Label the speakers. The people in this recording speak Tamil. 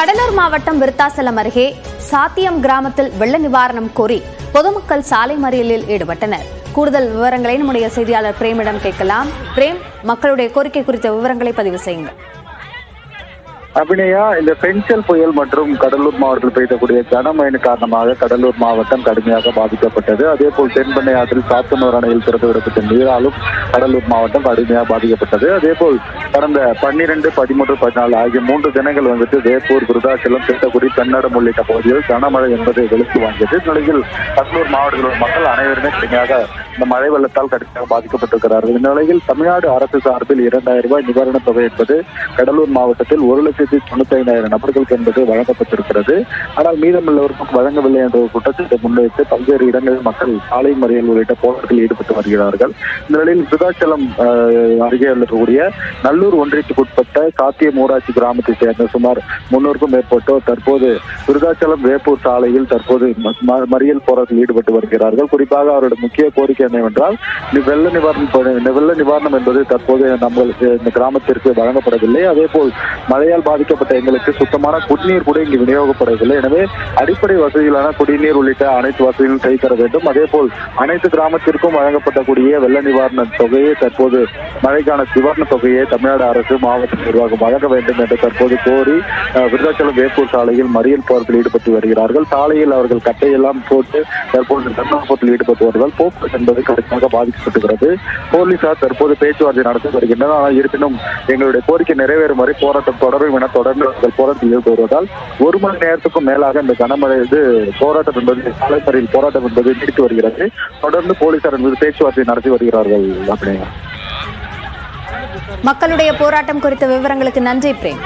Speaker 1: கடலூர் மாவட்டம் விருத்தாசலம் அருகே சாத்தியம் கிராமத்தில் வெள்ள நிவாரணம் கோரி பொதுமக்கள் சாலை மறியலில் ஈடுபட்டனர். கூடுதல் விவரங்களை நம்முடைய செய்தியாளர் பிரேமிடம் கேட்கலாம். பிரேம் மக்களுடைய கோரிக்கை குறித்த விவரங்களை பதிவு செய்யுங்கள்.
Speaker 2: அபிநயா இந்த பென்சல் புயல் மற்றும் கடலூர் மாவட்டத்தில் பெய்தக்கூடிய கனமழையின் காரணமாக கடலூர் மாவட்டம் கடுமையாக பாதிக்கப்பட்டது. அதே போல் தென்பெண்ணை ஆற்றில் சாத்தனூர் அணையில் திறந்து விடப்பட்ட நீராலும் கடலூர் மாவட்டம் கடுமையாக பாதிக்கப்பட்டது. அதே போல் கடந்த பன்னிரண்டு பதிமூன்று பதினாலு ஆகிய மூன்று தினங்கள் வந்துட்டு வேப்பூர் விருதாச்சலம் திட்டக்குடி தென்னடம் உள்ளிட்ட பகுதியில் கனமழை என்பது வெளுத்து வாங்கியது. நிலையில் கடலூர் மாவட்டத்தில் உள்ள மக்கள் அனைவருமே கடுமையாக இந்த மழை வெள்ளத்தால் கடுமையாக பாதிக்கப்பட்டிருக்கிறார்கள். இந்த நிலையில் தமிழ்நாடு அரசு சார்பில் இரண்டாயிரம் ரூபாய் நிவாரணத் தொகை என்பது கடலூர் மாவட்டத்தில் ஒரு லட்சத்தி தொண்ணூத்தி ஐந்தாயிரம் நபர்களுக்கு என்பது வழங்கப்பட்டிருக்கிறது. ஆனால் மீதமுள்ளவருக்கும் வழங்கவில்லை என்ற ஒரு குற்றச்சாட்டை முன்வைத்து பல்வேறு இடங்களில் மக்கள் சாலை மறியல் உள்ளிட்ட போராட்டத்தில் ஈடுபட்டு வருகிறார்கள். இந்த நிலையில் விருதாச்சலம் அஹ், அருகே இருக்கக்கூடிய நல்லூர் ஒன்றியத்துக்குட்பட்ட சாத்திய ஊராட்சி கிராமத்தை சேர்ந்த சுமார் முன்னூறுக்கும் மேற்பட்டோர் தற்போது விருதாச்சலம் வேப்பூர் சாலையில் தற்போது ம- ம- மறியல் போராட்டத்தில் ஈடுபட்டு வருகிறார்கள். குறிப்பாக அவருடைய முக்கிய கோரிக்கை என்னவென்றால் வெள்ள நிவாரணம் வெள்ள நிவாரணம் என்பது தற்போது நம்மளுக்கு இந்த கிராமத்திற்கு வழங்கப்படவில்லை. அதே போல் மழையால் பாதிக்கப்பட்ட எங்களுக்கு சுத்தமான குடிநீர் கூட இங்கு விநியோகப்படவில்லை. எனவே அடிப்படை வசதிகளான குடிநீர் உள்ளிட்ட அனைத்து வசதிகளும் செய்து தர வேண்டும். அதே போல் அனைத்து கிராமத்திற்கும் வழங்கப்படக்கூடிய வெள்ள நிவாரண தொகையை தற்போது மழைக்கான நிவாரண தொகையை தமிழ்நாடு அரசு மாவட்ட நிர்வாகம் வழங்க வேண்டும் என்று தற்போது கோரி விருதாச்சலம் வேப்பூர் சாலையில் மறியல் போராட்டத்தில் ஈடுபட்டு வருகிறார்கள். சாலையில் அவர்கள் கட்டையெல்லாம் போட்டு தற்போது தர்ணாபத்தில் ஈடுபட்டு வருவதால் போக்குவரத்து என்பது கடுமையாக பாதிக்கப்பட்டுகிறது. போலீசார் தற்போது பேச்சுவார்த்தை நடத்தி வருகின்றனர். ஆனால் இருப்பினும் எங்களுடைய கோரிக்கை நிறைவேறும் வரை போராட்டம் தொடரும் என தொடர்ந்து அவர்கள் போராட்டத்தில் ஈடுபட்டு வருவதால் ஒரு மணி நேரத்துக்கும் மேலாக இந்த கனமழை இது போராட்டம் என்பது சாலைப்பறையில் போராட்டம் என்பது நீடித்து வருகிறது. தொடர்ந்து போலீசார் என்பது பேச்சுவார்த்தை நடத்தி வருகிறார்கள் அப்படிங்க
Speaker 1: மக்களுடைய போராட்டம் குறித்த விவரங்களுக்கு நன்றி பிரேம்.